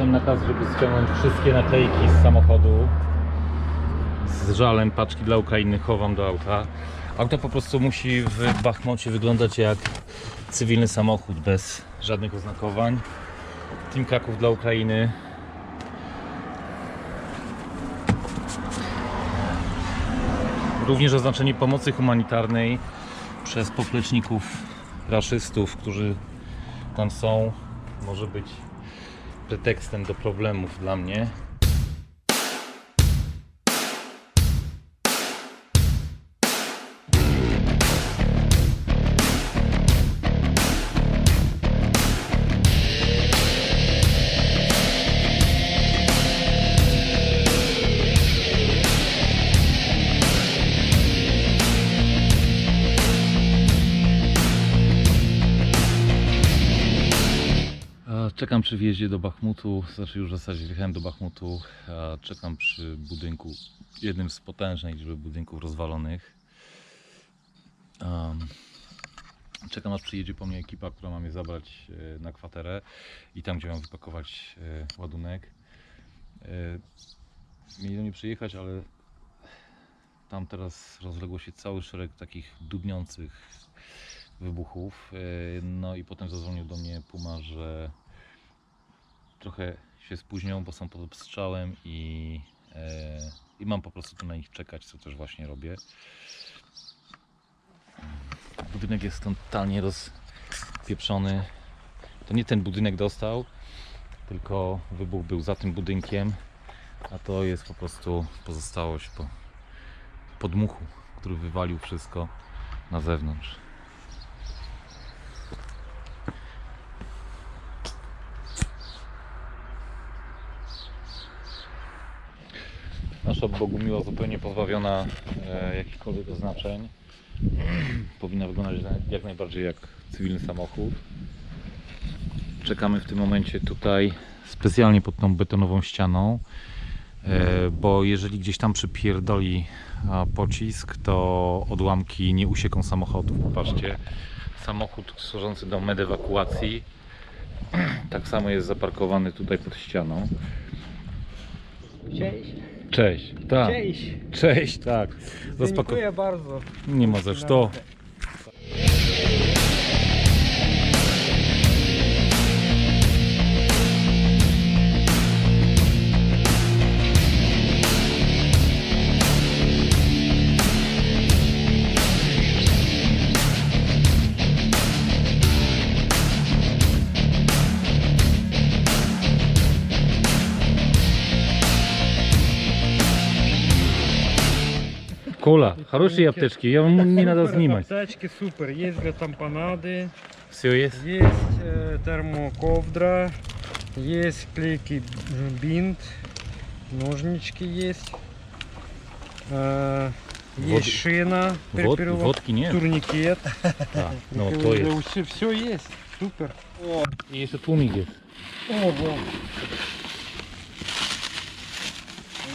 dostałem nakaz, żeby ściągnąć wszystkie naklejki z samochodu. Z żalem paczki dla Ukrainy chowam do auta. Auto po prostu musi w Bachmocie wyglądać jak cywilny samochód bez żadnych oznakowań. Team Kraków dla Ukrainy. Również oznaczenie pomocy humanitarnej przez popleczników raszystów, którzy tam są, może być pretekstem do problemów dla mnie. Czekam przy wjeździe do Bachmutu, znaczy już w zasadzie wjechałem do Bachmutu. e, Czekam przy budynku, jednym z potężnej liczby budynków rozwalonych. Em, Czekam aż przyjedzie po mnie ekipa, która ma mnie zabrać e, na kwaterę i tam, gdzie mam wypakować e, ładunek. E, Mieli do mnie przyjechać, ale tam teraz rozległo się cały szereg takich dudniących wybuchów. No i potem zadzwonił do mnie Puma, że trochę się spóźnią, bo są pod obstrzałem i, e, i mam po prostu tu na nich czekać, co też właśnie robię. Budynek jest totalnie rozpieprzony. To nie ten budynek dostał, tylko wybuch był za tym budynkiem, a to jest po prostu pozostałość po podmuchu, który wywalił wszystko na zewnątrz. Zupełnie pozbawiona e, jakichkolwiek oznaczeń. Powinna wyglądać jak najbardziej jak cywilny samochód. Czekamy w tym momencie tutaj specjalnie pod tą betonową ścianą, e, bo jeżeli gdzieś tam przypierdoli pocisk, to odłamki nie usieką samochodu. Popatrzcie, samochód służący do medewakuacji tak samo jest zaparkowany tutaj pod ścianą. Cześć. Cześć, tak. Cześć. Cześć, tak. Zaspoko... Dziękuję bardzo. Nie ma za co. Кола, хорошие аптечки, я вам не надо снимать. Аптечки супер. Есть для тампонады, Все есть? есть э, термоковдра, есть клейкий м, бинт, ножнички есть, э, есть Вод- шина, Вод, перепировок, водки нет? турникет. А, ну то есть. Все, все есть. Супер. О, И еще тумик есть. ого.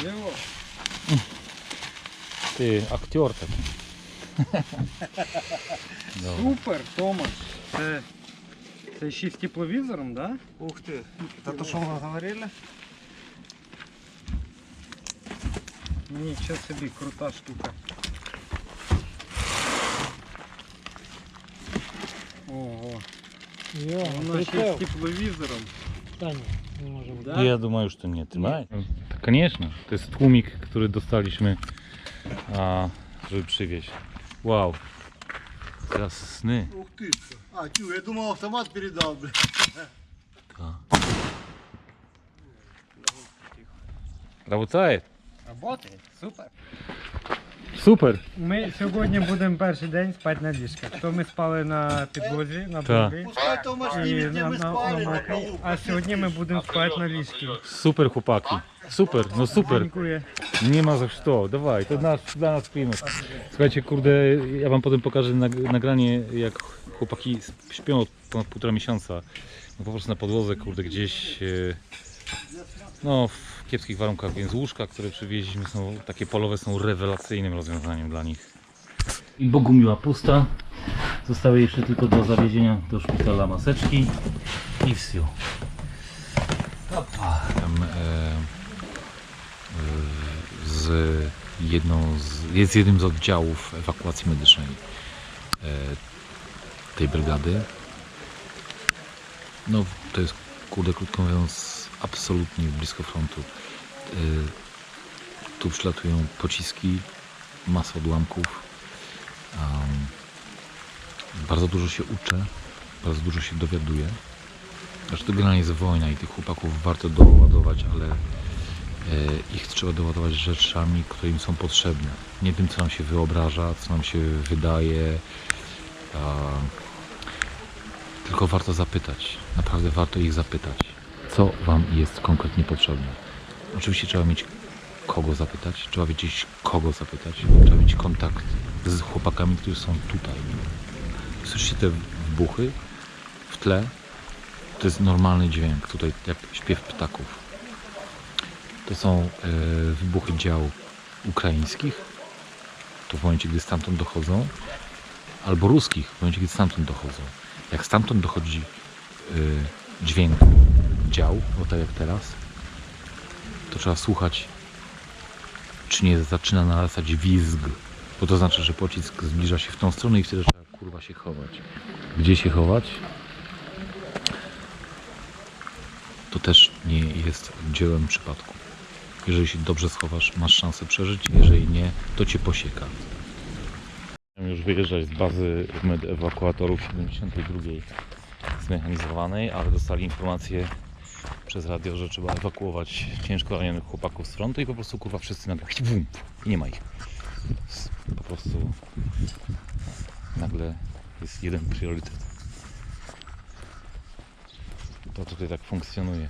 Лево. Ты актер так. Добре. Супер, Томас. Це, це ще з тепловізором, да? Ух ты. Это то, что мы говорили? Нічого собі, крута штука. Ого. Вона ще з тепловізором. не может быть. Да? Я думаю, что нет. Да? Tak, Конечно. To jest tłumik, który dostaliśmy, a, żeby przywieźć. Wow. Teraz sny. Ух ты. А, тю, я думал, автомат передал, бля. Так. Работает? Работає? Супер. Супер. Ми сьогодні будемо перший день спати на ліжках. То ми спали на підлозі, на Так. боки. Пускай то в І где на, мы на, спали, на на полу. А сьогодні ми будемо спати на ліжку. Super chłopaki. Super, no super. Dziękuję. Nie ma za co, dawaj, to nasz, dla nas klimat. Słuchajcie, kurde, ja wam potem pokażę nag- nagranie, jak chłopaki śpią od ponad półtora miesiąca. No po prostu na podłodze, kurde, gdzieś, e, no w kiepskich warunkach, więc łóżka, które przywieźliśmy są, takie polowe są rewelacyjnym rozwiązaniem dla nich. I Bogumiła pusta. Zostały jeszcze tylko do zawiezienia do szpitala maseczki i wsio. Opa. e, jedną z, jest jednym z oddziałów ewakuacji medycznej e, tej brygady. No to jest kurde krótko mówiąc absolutnie blisko frontu. E, Tu przylatują pociski, masa odłamków. Am, bardzo dużo się uczę, bardzo dużo się dowiaduję. Znaczy to generalnie jest wojna i tych chłopaków warto doładować, ale ich trzeba doładować rzeczami, które im są potrzebne. Nie tym, co nam się wyobraża, co nam się wydaje. Tylko warto zapytać. Naprawdę warto ich zapytać, co Wam jest konkretnie potrzebne. Oczywiście trzeba mieć kogo zapytać, trzeba wiedzieć kogo zapytać, trzeba mieć kontakt z chłopakami, którzy są tutaj. Słyszycie te wbuchy w tle? To jest normalny dźwięk, tutaj jak śpiew ptaków. To są e, wybuchy dział ukraińskich, to w momencie, gdy stamtąd dochodzą, albo ruskich, w momencie, gdy stamtąd dochodzą. Jak stamtąd dochodzi e, dźwięk dział, bo tak jak teraz, to trzeba słuchać, czy nie zaczyna narastać wizg, bo to znaczy, że pocisk zbliża się w tą stronę i wtedy trzeba kurwa się chować. Gdzie się chować? To też nie jest dziełem przypadku. Jeżeli się dobrze schowasz, masz szansę przeżyć, jeżeli nie, to cię posieka. Już wyjeżdżać z bazy med- ewakuatorów 72 zmechanizowanej, ale dostali informację przez radio, że trzeba ewakuować ciężko ranionych chłopaków z frontu i po prostu kurwa wszyscy nagle wum, i nie ma ich. Po prostu nagle jest jeden priorytet. To tutaj tak funkcjonuje.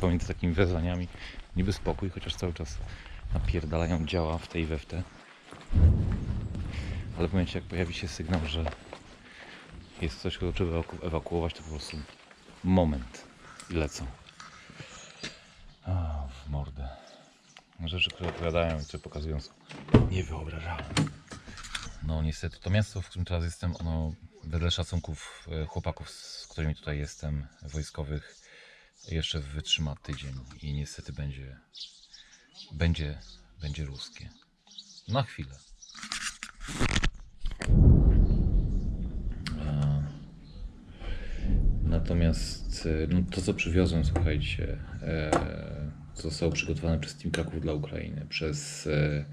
Pomiędzy takimi wezwaniami niby spokój, chociaż cały czas napierdalają działa w tej we. Ale w momencie jak pojawi się sygnał, że jest coś, czego trzeba ewaku- ewakuować, to po prostu moment i lecą. A, w mordę. Rzeczy, które opowiadają i które pokazują są niewyobrażalne. No niestety, to miasto, w którym teraz jestem, ono wedle szacunków e, chłopaków, z którymi tutaj jestem, wojskowych, jeszcze wytrzyma tydzień i niestety będzie, będzie, będzie ruskie. Na chwilę. Natomiast no, to, co przywiozłem, słuchajcie, e, zostało przygotowane przez Team Kraków dla Ukrainy, przez e,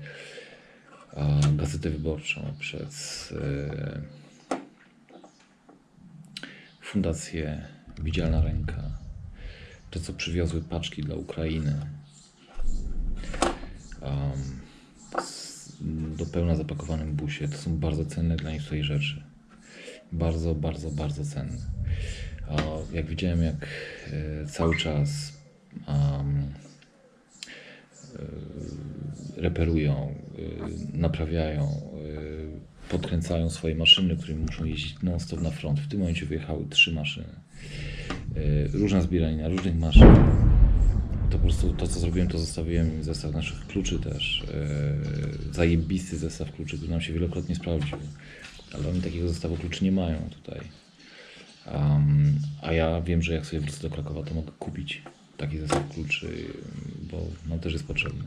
a, Gazetę Wyborczą, przez e, Fundację Widzialna Ręka, to, co przywiozły paczki dla Ukrainy. Um, do pełna zapakowanym busie. To są bardzo cenne dla nich tutaj rzeczy. Bardzo, bardzo, bardzo cenne. Jak widziałem, jak e, cały czas um, e, reperują, e, naprawiają, e, podkręcają swoje maszyny, którymi muszą jeździć non-stop na front. W tym momencie wyjechały trzy maszyny. E, Różna zbieranina różnych maszyn. To po prostu to, co zrobiłem, to zostawiłem zestaw naszych kluczy też. E, zajebisty zestaw kluczy, który nam się wielokrotnie sprawdził. Ale oni takiego zestawu kluczy nie mają tutaj. Um, a ja wiem, że jak sobie wrócę do Krakowa, to mogę kupić taki zestaw kluczy, bo nam też jest potrzebny.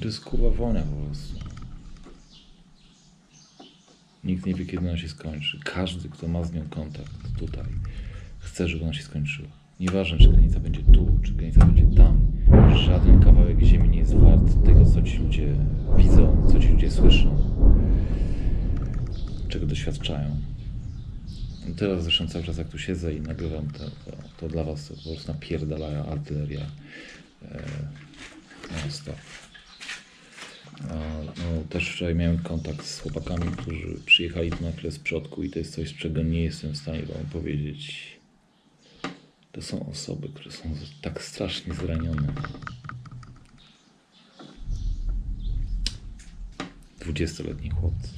To jest kurwa wojna po prostu. Nikt nie wie, kiedy ona się skończy. Każdy, kto ma z nią kontakt tutaj, chce, żeby ona się skończyła. Nieważne, czy granica będzie tu, czy granica będzie tam. Żaden kawałek ziemi nie jest wart tego, co ci ludzie widzą, co ci ludzie słyszą, czego doświadczają. Teraz zresztą cały czas jak tu siedzę i nagrywam to, to, dla was po prostu napierdala artyleria. E, no, stop. A, No, też wczoraj miałem kontakt z chłopakami, którzy przyjechali tu na chwilę z przodku i to jest coś, czego nie jestem w stanie wam powiedzieć. To są osoby, które są tak strasznie zranione. Dwudziestoletni chłopcy.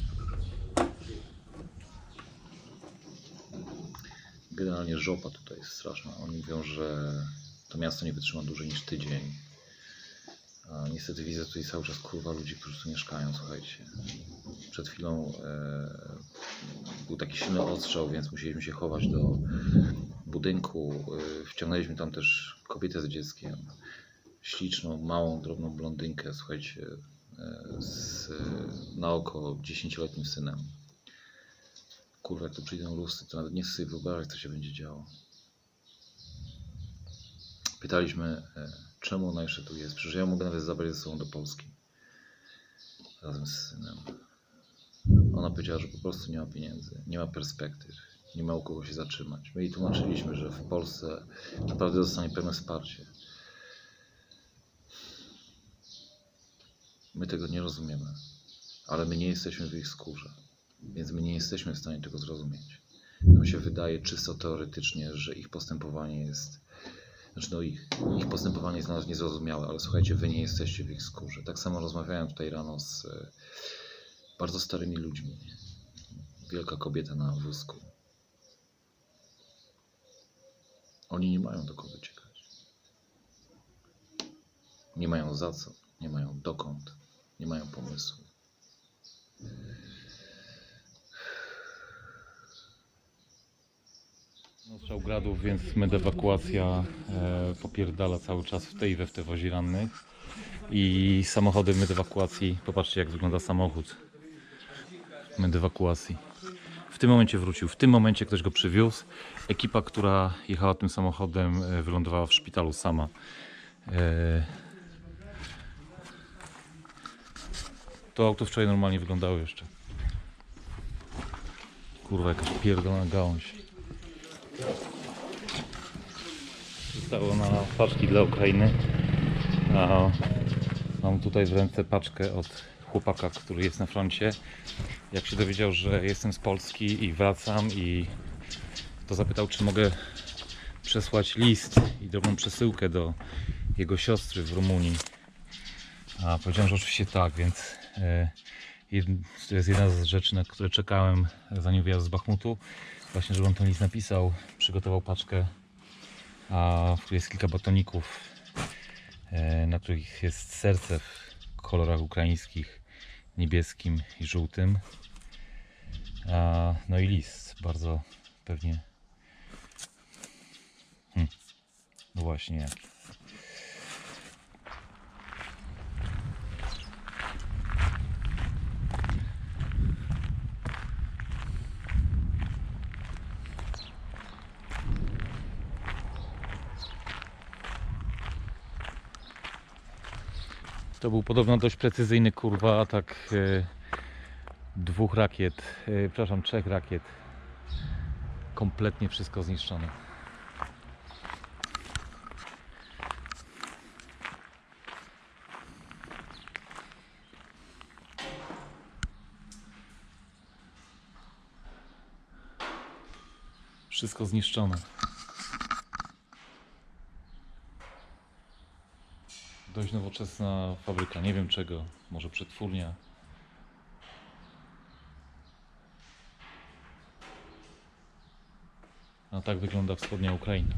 Generalnie żopa tutaj jest straszna. Oni mówią, że to miasto nie wytrzyma dłużej niż tydzień. Niestety widzę tutaj cały czas kurwa ludzi, którzy tu mieszkają, słuchajcie. Przed chwilą e, był taki silny ostrzał, więc musieliśmy się chować do budynku. E, wciągnęliśmy tam też kobietę z dzieckiem. Śliczną, małą, drobną blondynkę, słuchajcie, e, z e, na oko 10-letnim synem. Kurwa, jak tu przyjdą lusty, to nawet nie chcę sobie wyobrazić, co się będzie działo. Pytaliśmy, e, czemu ona jeszcze tu jest. Przecież ja mogę nawet zabrać ze sobą do Polski. Razem z synem. Ona powiedziała, że po prostu nie ma pieniędzy, nie ma perspektyw, nie ma u kogo się zatrzymać. My jej tłumaczyliśmy, że w Polsce naprawdę dostanie pełne wsparcie. My tego nie rozumiemy, ale my nie jesteśmy w ich skórze, więc my nie jesteśmy w stanie tego zrozumieć. Nam się wydaje czysto teoretycznie, że ich postępowanie jest znaczy no ich, ich postępowanie jest dla nas niezrozumiałe, ale słuchajcie, wy nie jesteście w ich skórze. Tak samo rozmawiałem tutaj rano z e, bardzo starymi ludźmi. Wielka kobieta na wózku. Oni nie mają do kogo uciekać. Nie mają za co, nie mają dokąd, nie mają pomysłu. Strzał gradów, więc medewakuacja e, popierdala cały czas w tej i we w te wozi rannych. I samochody medewakuacji, popatrzcie jak wygląda samochód medewakuacji. W tym momencie wrócił, w tym momencie ktoś go przywiózł. Ekipa, która jechała tym samochodem e, wylądowała w szpitalu sama. E, to auto wczoraj normalnie wyglądało jeszcze. Kurwa, jakaś pierdolona gałąź. Zostało na paczki dla Ukrainy. A mam tutaj w ręce paczkę od chłopaka, który jest na froncie. Jak się dowiedział, że jestem z Polski i wracam i to zapytał, czy mogę przesłać list i drobną przesyłkę do jego siostry w Rumunii. A powiedziałem, że oczywiście tak, więc e, to jest jedna z rzeczy, na które czekałem zanim wyjazd z Bachmutu. Właśnie, żeby on ten list napisał, przygotował paczkę, a, w której jest kilka batoników, e, na których jest serce w kolorach ukraińskich, niebieskim i żółtym. No i list, bardzo pewnie. Hm. No właśnie To był podobno dość precyzyjny kurwa atak e, dwóch rakiet, e, przepraszam, trzech rakiet. Kompletnie wszystko zniszczone. Wszystko zniszczone. Dość nowoczesna fabryka, nie wiem czego, może przetwórnia. A tak wygląda wschodnia Ukraina.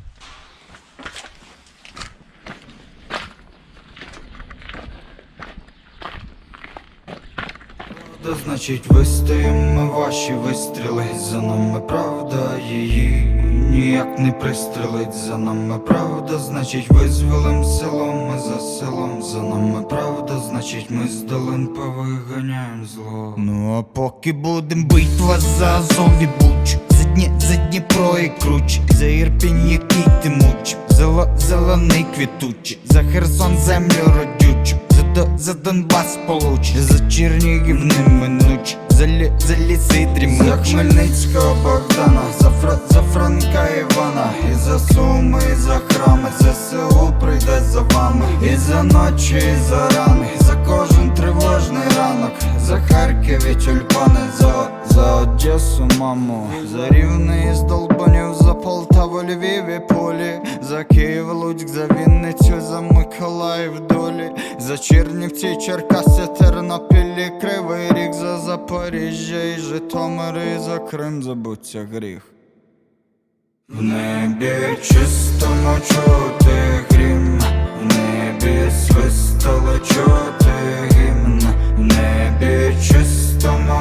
Правда, значить вистоїмо ваші вистріли За нами правда? Її ніяк не пристрелить За нами правда, значить визволим село Ми за селом, за нами правда, значить ми з долин повиганяєм зло. Ну а поки будем бить вас за Азов і Буч За Дні, за Дніпро і Круч За Ірпінь, який ти муч Зело, зелений квітучий За Херсон землю родючу за, за Донбас получ За Чернігів неминуч За, лі, за ліси дрімучі За Хмельницького Богдана За, Фра, за Франка Івана І за Суми, і за храми. ЗСУ прийде за вами І за ночі, і за рани За кожен тривожний ранок. За Харків і тюльпани За, за Одесу, маму За Рівне із Долбанів За Полтаву, За Київ, Луцьк, за Вінницю За Миколаїв, долі За Чернівці, Черкаси, Тернопіль і Кривий Ріг За Запоріжжя і Житомир І за Крим забуться гріх. В небі чистому чути грім, в небі тобі свистали чути гімн. В небі чистому